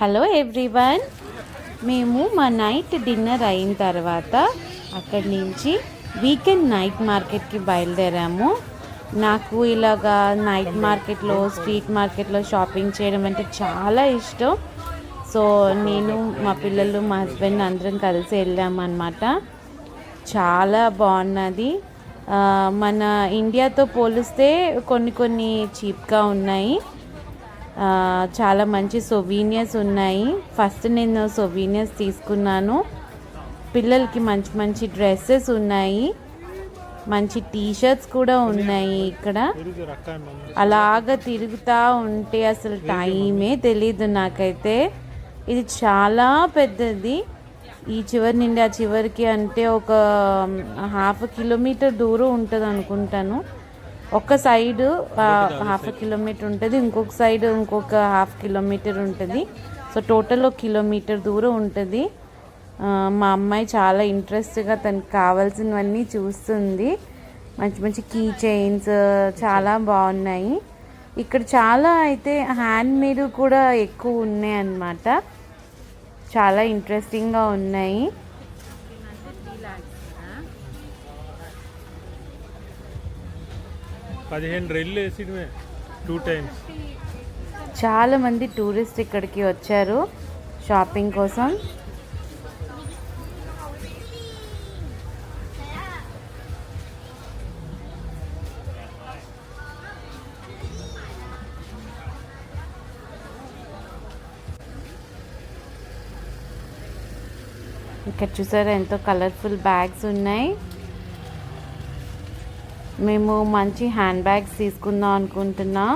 Hello everyone మేము మా night dinner అయిన తర్వాత అక్కడి నుంచి వీకెండ్ నైట్ మార్కెట్కి బయలుదేరాము. నాకు ఇలాగా నైట్ మార్కెట్లో స్ట్రీట్ మార్కెట్లో షాపింగ్ చేయడం అంటే చాలా ఇష్టం. సో నేను మా పిల్లలు మా హస్బెండ్ అందరం కలిసి వెళ్ళామన్నమాట. చాలా బాగున్నది. మన ఇండియాతో పోలిస్తే కొన్ని కొన్ని చీప్గా ఉన్నాయి. చాలా మంచి సొవీనియర్స్ ఉన్నాయి. ఫస్ట్ నేను సొవీనియర్స్ తీసుకున్నాను. పిల్లలకి మంచి మంచి డ్రెస్సెస్ ఉన్నాయి. మంచి టీ షర్ట్స్ కూడా ఉన్నాయి ఇక్కడ. అలాగ తిరుగుతూ ఉంటే అసలు టైమే తెలీదు నాకైతే. ఇది చాలా పెద్దది. ఈ చివరి నుండి ఆ చివరికి అంటే ఒక హాఫ్ కిలోమీటర్ దూరం ఉంటుంది అనుకుంటాను ఒక సైడ్ హాఫ్ కిలోమీటర్ ఉంటుంది ఇంకొక సైడ్ ఇంకొక హాఫ్ కిలోమీటర్ ఉంటుంది. సో టోటల్ ఒక కిలోమీటర్ దూరం ఉంటుంది. మా అమ్మాయి చాలా ఇంట్రెస్ట్గా తనకు కావాల్సినవన్నీ చూస్తుంది. మంచి మంచి కీ చైన్స్ చాలా బాగున్నాయి. ఇక్కడ చాలా అయితే హ్యాండ్ మేడ్ కూడా ఎక్కువ ఉన్నాయి అన్నమాట. చాలా ఇంట్రెస్టింగ్గా ఉన్నాయి. పదిహేను రెళ్ళు వేసినవే టూ టైమ్స్ చాలా మంది టూరిస్ట్ ఇక్కడికి వచ్చారు షాపింగ్ కోసం. ఇక్కడ చూసారా ఎంతో కలర్ఫుల్ బ్యాగ్స్ ఉన్నాయి. మేము మంచి హ్యాండ్ బ్యాగ్స్ తీసుకుందాం అనుకుంటున్నాం.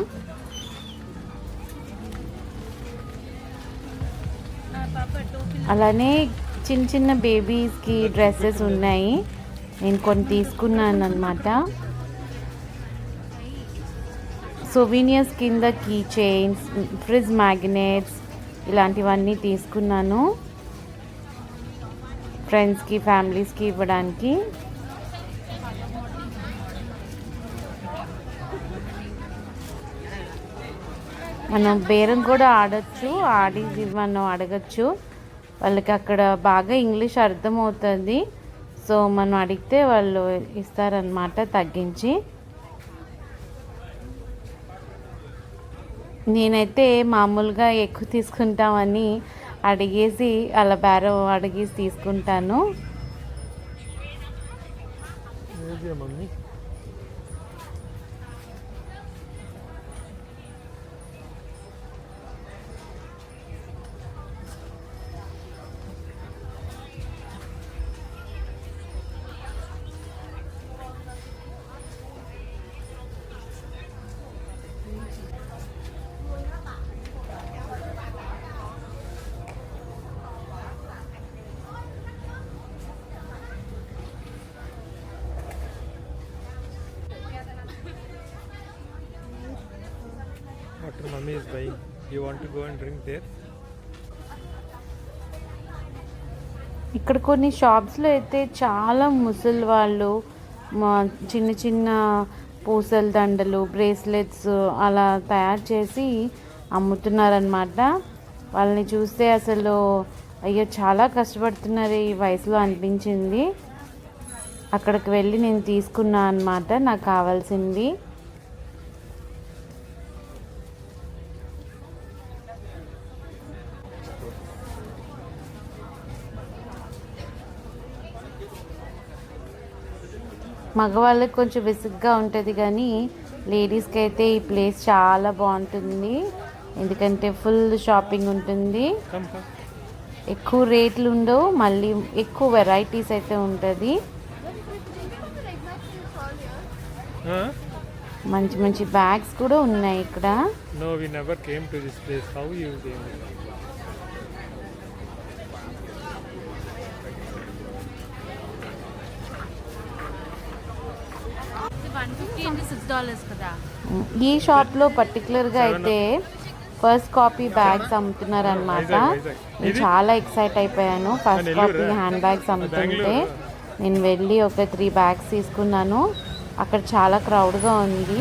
అలానే చిన్న చిన్న బేబీస్కి డ్రెస్సెస్ ఉన్నాయి. నేను కొన్ని తీసుకున్నాను అనమాట సొవీనియర్స్ కింద కీ చైన్స్ ఫ్రిజ్ మ్యాగ్నెట్స్ ఇలాంటివన్నీ తీసుకున్నాను. ఫ్రెండ్స్కి ఫ్యామిలీస్కి ఇవ్వడానికి. మనం బేరం కూడా ఆడచ్చు ఆడి మనం అడగచ్చు. వాళ్ళకి అక్కడ బాగా ఇంగ్లీష్ అర్థమవుతుంది. సో మనం అడిగితే వాళ్ళు ఇస్తారనమాట తగ్గించి. నేనైతే మామూలుగా ఎక్కువ తీసుకుంటామని అడిగేసి అలా బేరం అడిగేసి తీసుకుంటాను. ఏది is buying. You want to go and drink there? ఇక్కడ కొన్ని షాప్స్లో అయితే చాలా ముసలి వాళ్ళు మా చిన్న చిన్న పూసల దండలు బ్రేస్లెట్స్ అలా తయారు చేసి అమ్ముతున్నారనమాట వాళ్ళని చూస్తే అసలు అయ్యో చాలా కష్టపడుతున్నారు ఈ వయసులో అనిపించింది అక్కడికి వెళ్ళి నేను తీసుకున్నా అనమాట నాకు కావాల్సింది మగవాళ్ళకి కొంచెం విసుగ్గా ఉంటుంది కానీ లేడీస్కి అయితే ఈ ప్లేస్ చాలా బాగుంటుంది. ఎందుకంటే ఫుల్ షాపింగ్ ఉంటుంది. ఎక్కువ రేట్లు ఉండవు మళ్ళీ ఎక్కువ వెరైటీస్ అయితే ఉంటుంది. మంచి మంచి బ్యాగ్స్ కూడా ఉన్నాయి ఇక్కడ. No we never came to this place how you came one fifty into six dollars కదా? ఈ షాప్లో పర్టికులర్గా అయితే ఫస్ట్ కాపీ బ్యాగ్స్ అమ్ముతున్నారు అనమాట నేను చాలా ఎక్సైట్ అయిపోయాను. ఫస్ట్ కాపీ హ్యాండ్ బ్యాగ్స్ అమ్ముతుంటే నేను వెళ్ళి ఒక త్రీ బ్యాగ్స్ తీసుకున్నాను. అక్కడ చాలా క్రౌడ్గా ఉంది.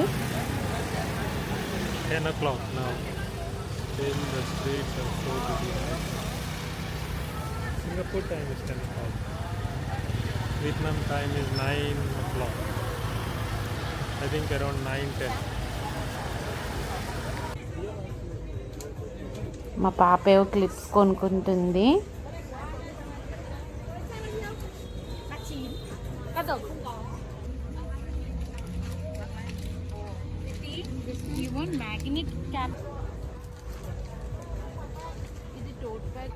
టెన్ ఓ క్లాక్ నా Still the streets are so busy. right? Singapore time is 10 o'clock. Vietnam time is 9 o'clock. I think around 9 10. మా పాప ఏవో క్లిప్స్ కొనుక్కుంటుంది You want magnet cap? ఇది tote bag.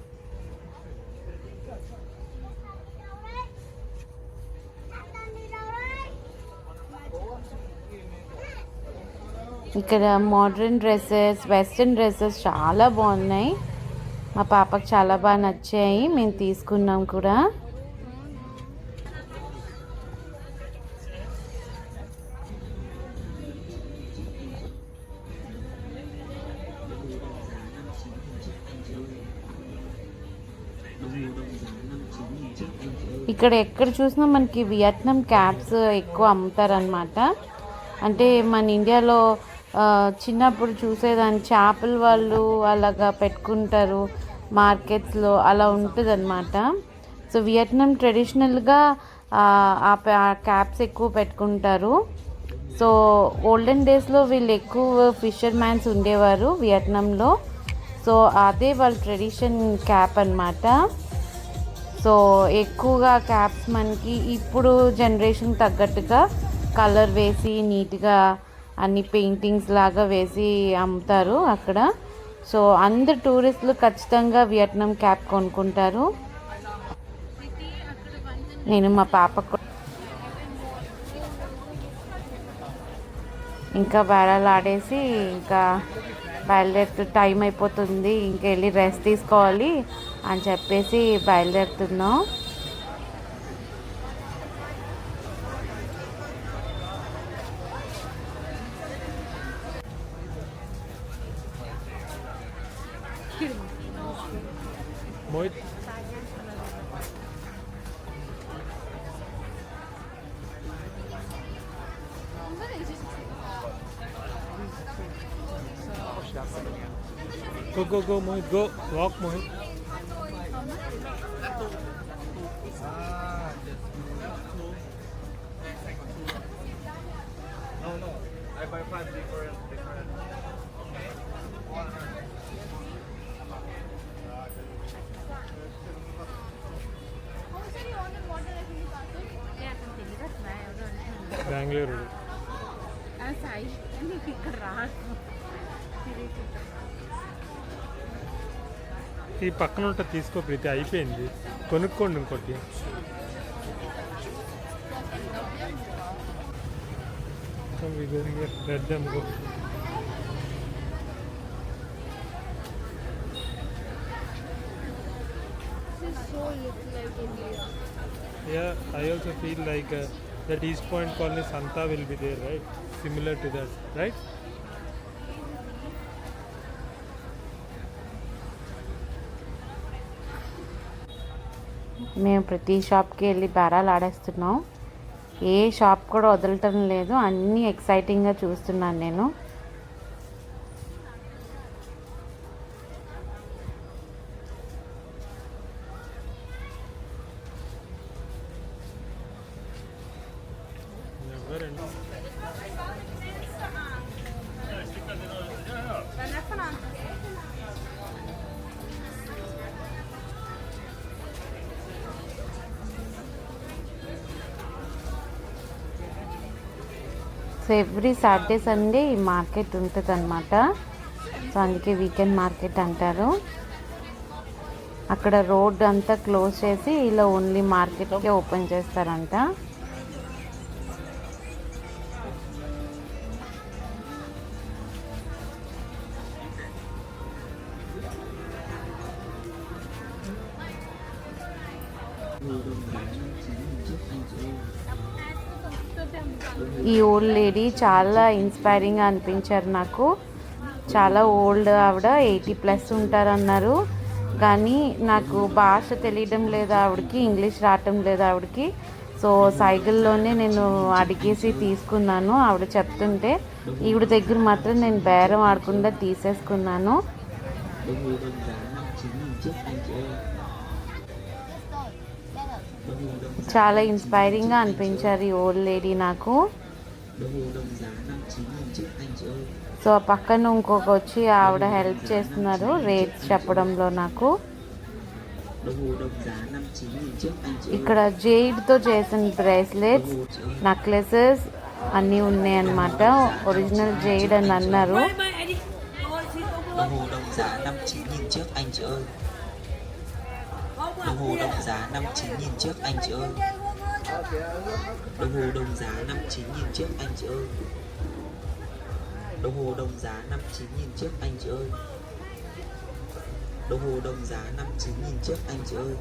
ఇక్కడ మోడర్న్ డ్రెస్సెస్ వెస్ట్రన్ డ్రెస్సెస్ చాలా బాగున్నాయి. మా పాపకు చాలా బాగా నచ్చాయి. మేము తీసుకున్నాం కూడా. ఇక్కడ ఎక్కడ చూసినా మనకి వియత్నాం క్యాప్స్ ఎక్కువ అమ్ముతారనమాట అంటే మన ఇండియాలో చిన్నప్పుడు చూసేదాన్ని. చేపల వాళ్ళు అలాగా పెట్టుకుంటారు మార్కెట్స్లో అలా ఉంటుంది అనమాట సో వియట్నాం ట్రెడిషనల్గా ఆ క్యాప్స్ ఎక్కువ పెట్టుకుంటారు. సో ఓల్డెన్ డేస్లో వీళ్ళు ఎక్కువ ఫిషర్ మ్యాన్స్ ఉండేవారు వియట్నాంలో. సో అదే వాళ్ళ ట్రెడిషన్ క్యాప్ అన్నమాట. సో ఎక్కువగా క్యాప్స్ మనకి ఇప్పుడు జనరేషన్ తగ్గట్టుగా కలర్ వేసి నీట్గా అన్ని పెయింటింగ్స్ లాగా వేసి అమ్ముతారు అక్కడ. సో అందరు టూరిస్టులు ఖచ్చితంగా వియట్నాం క్యాప్ కొనుక్కుంటారు. నేను మా పాపకు ఇంకా బేరాలు ఆడేసి ఇంకా బయలుదేరుతూ టైం అయిపోతుంది. ఇంకా వెళ్ళి రెస్ట్ తీసుకోవాలి అని చెప్పేసి బయలుదేరుతున్నాం. Go, go, go, Mohit, go. Walk, Mohit. ఈ పక్కన ఉంటుంది తీసుకో ప్రీతి అయిపోయింది కొనుక్కోండి ఇంకోటి Come, we go here. Let them go. Yeah, I also feel like uh, that East Point colony Santa will be there, right? Similar to that, right? మేము ప్రతి షాప్కి వెళ్ళి బేరాలు ఆడేస్తున్నాం. ఏ షాప్ కూడా వదలటం లేదు. అన్నీ ఎక్సైటింగ్గా చూస్తున్నాను నేను. ఎవ్రీ సాటర్డే సండే ఈ మార్కెట్ ఉంటుంది అనమాట సో అందుకే వీకెండ్ మార్కెట్ అంటారు. అక్కడ రోడ్ అంతా క్లోజ్ చేసి ఇలా ఓన్లీ మార్కెట్కే ఓపెన్ చేస్తారంట. ఓల్డ్ లేడీ చాలా ఇన్స్పైరింగ్ అనిపించారు నాకు. చాలా ఓల్డ్ ఆవిడ ఎయిటీ ప్లస్ ఉంటారన్నారు. కానీ నాకు భాష తెలియడం లేదు ఆవిడకి ఇంగ్లీష్ రావటం లేదు ఆవిడకి. సో సైకిల్లోనే నేను అడిగేసి తీసుకున్నాను. ఆవిడ చెప్తుంటే ఈవిడ దగ్గర మాత్రం నేను బేరం ఆడకుండా తీసేసుకున్నాను. చాలా ఇన్స్పైరింగ్గా అనిపించారు ఈ ఓల్డ్ లేడీ నాకు. సో ఆ పక్కన ఇంకొక వచ్చి ఆవిడ హెల్ప్ చేస్తున్నారు రేట్స్ చెప్పడంలో నాకు. ఇక్కడ hồ đồng giá 59 nghìn chiếc anh chị ơi ఇక్కడ జేడ్తో చేసిన బ్రేస్లెట్స్ chị ơi నెక్లెసెస్ అన్నీ ఉన్నాయన్నమాట. ఒరిజినల్ జైడ్ అని అన్నారు. Đồng hồ đồng giá 59.000 trước anh chị ơi Đồng hồ đồng giá 59.000 chiếc, anh chị ơi. Đồng hồ đồng giá 59.000 chiếc, anh chị ơi. Đồng hồ đồng giá 59.000 chiếc, anh chị ơi.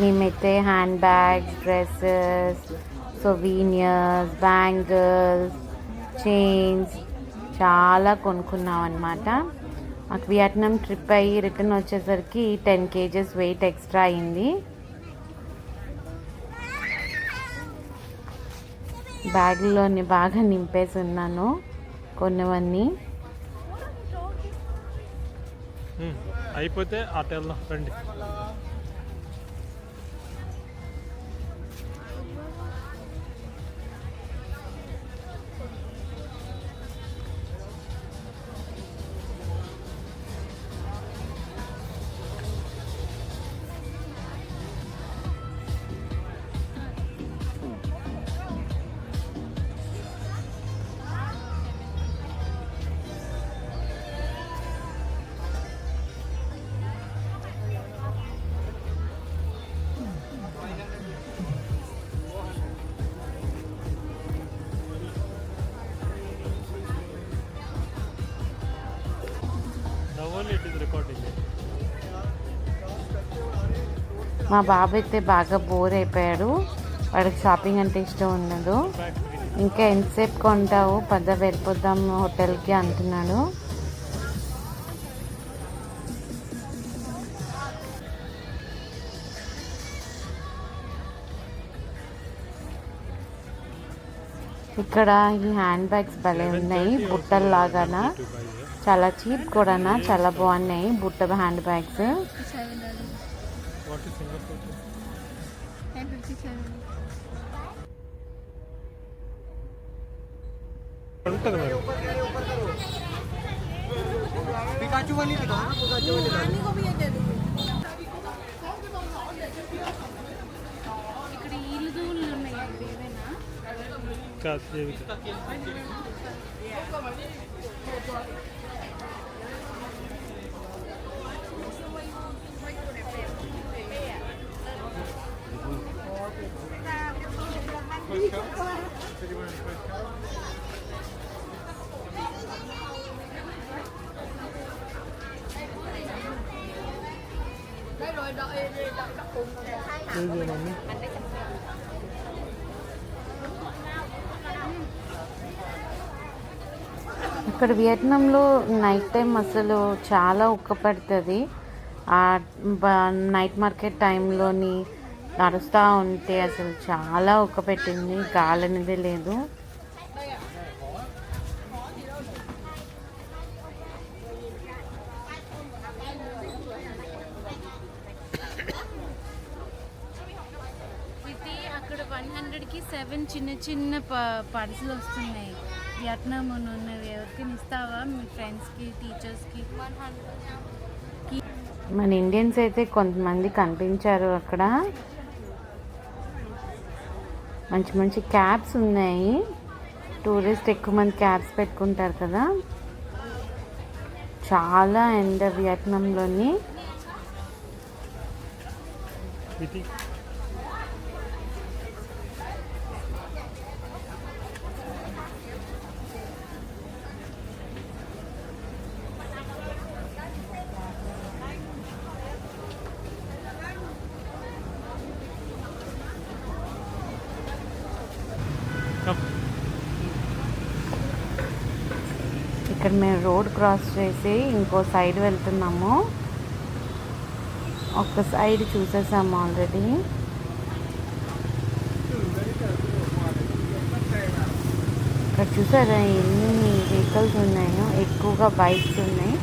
మేమైతే hand bags dresses souvenirs bangles chains చాలా కొనుక్కున్నాం అనమాట మాకు Vietnam trip అయ్యి return వచ్చేసరికి ten kgs weight extra అయింది. బ్యాగ్లోని బాగా నింపేసి ఉన్నాను కొన్నవన్నీ అయిపోతే అటు వెళ్దాం రండి. మా బాబు అయితే బాగా బోర్ అయిపోయాడు. వాడికి షాపింగ్ అంటే ఇష్టం ఉండదు. ఇంకా ఎంతసేపు కొంటావు? పద వెళ్ళిపోదాం హోటల్కి అంటున్నాడు. ఇక్కడ ఈ హ్యాండ్ బ్యాగ్స్ భలే ఉన్నాయి. బుట్టల్లాగానా? చాలా చీప్ కూడానా? చాలా బాగున్నాయి. బుట్ట hand bags Seven dollars. What is Singapore Ten fifty-seven. ఉంటుంది మరి ఇక్కడ ఇక్కడ వియత్నాంలో నైట్ టైం అసలు చాలా ఉక్కపడుతుంది ఆ బ- నైట్ మార్కెట్ టైంలోని నడుస్తూ ఉంటే అసలు చాలా ఉక్కపెట్టింది గాలి అనేది లేదు. వన్ హండ్రెడ్కి సెవెన్ చిన్న చిన్న ప పర్సులు వస్తున్నాయి. వియత్నాం అని ఉన్నవి ఎవరికైనా ఇస్తావా? మీ ఫ్రెండ్స్కి టీచర్స్కి మన ఇండియన్స్ అయితే కొంతమంది కనిపించారు అక్కడ. మంచి మంచి క్యాబ్స్ ఉన్నాయి. టూరిస్ట్ ఎక్కువ మంది క్యాబ్స్ పెట్టుకుంటారు కదా. చాలా ఎండ వియత్నంలోని ఇక్కడ మేము రోడ్ క్రాస్ చేసి ఇంకో సైడ్ వెళ్తున్నాము. ఒక సైడ్ చూసేసాము ఆల్రెడీ. ఇక్కడ చూసారా ఎన్ని వెహికల్స్ ఉన్నాయో? ఎక్కువగా బైక్స్ ఉన్నాయి.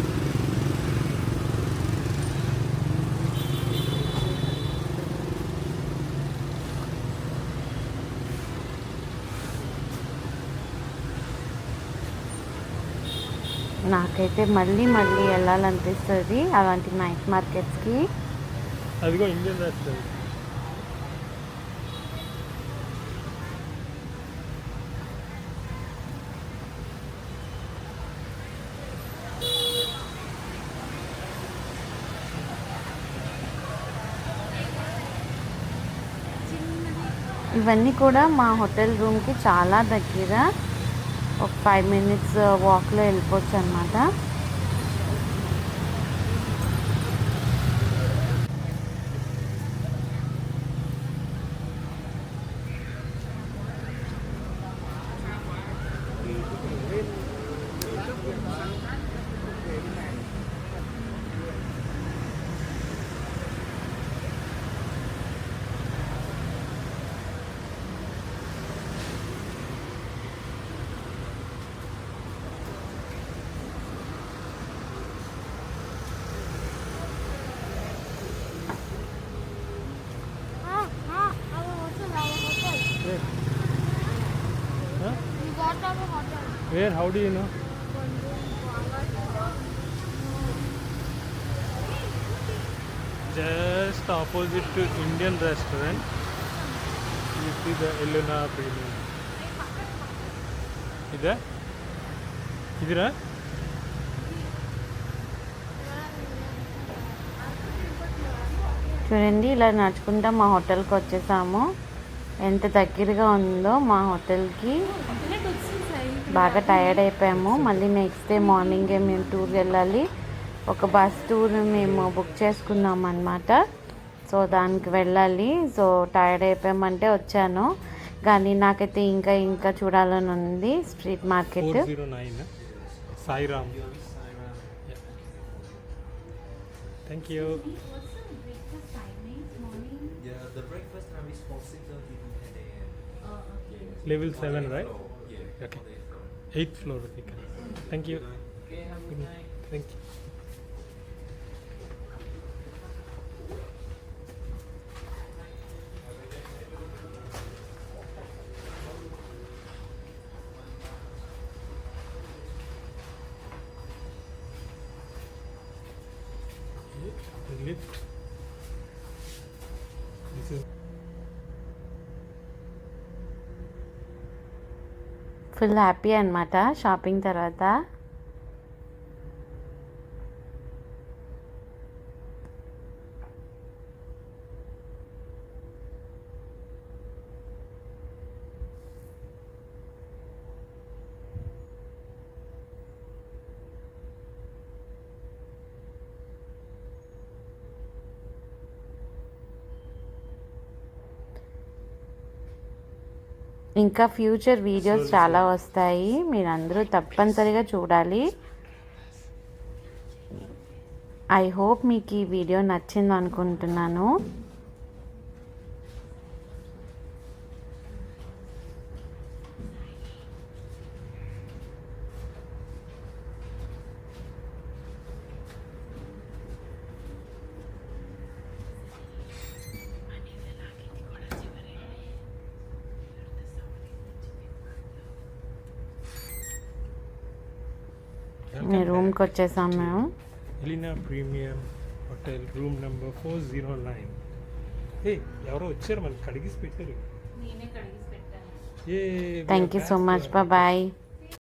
నాకైతే మళ్ళీ మళ్ళీ వెళ్ళాలనిపిస్తుంది అలాంటి నైట్ మార్కెట్స్కి అదిగో ఇండియన్ రెస్టారెంట్ ఇవన్నీ కూడా మా హోటల్ రూమ్కి చాలా దగ్గర. ఒక ఫైవ్ మినిట్స్ వాక్లో వెళ్ళిపోవచ్చు అనమాట Where? How do you know? Just opposite to Indian restaurant, you see the Elena Premium. ఇదా ఇదిరా చూడండి ఇలా నడుచుకుంటా మా హోటల్కి వచ్చేసాము ఎంత దగ్గరగా ఉందో మా హోటల్కి బాగా టైర్డ్ అయిపోయాము. మళ్ళీ నెక్స్ట్ డే మార్నింగే మేము టూర్ వెళ్ళాలి. ఒక బస్ టూర్ మేము బుక్ చేసుకున్నాం అనమాట సో దానికి వెళ్ళాలి. సో టైర్డ్ అయిపోయామంటే వచ్చాను. కానీ నాకైతే ఇంకా ఇంకా చూడాలని ఉంది street market Sairam. Thank you Yeah, the breakfast time is from 6.30 to 10 a.m. Level seven right okay eighth floor ఇక్కడ thank you thankful happy అనమాట షాపింగ్ తర్వాత. ఇంకా ఫ్యూచర్ వీడియోస్ చాలా వస్తాయి. మీరందరూ తప్పనిసరిగా చూడాలి. ఐ హోప్ మీకు ఈ వీడియో నచ్చింది అనుకుంటున్నాను మీ రూమ్కి వచ్చేసాం మేము. Elina premium hotel room number four zero nine ఏ ఎవరో వచ్చారు మనకి కడిగిసి పెట్టారు. నేనే కడిగేసి పెట్టాను. ఏ thank you so much bye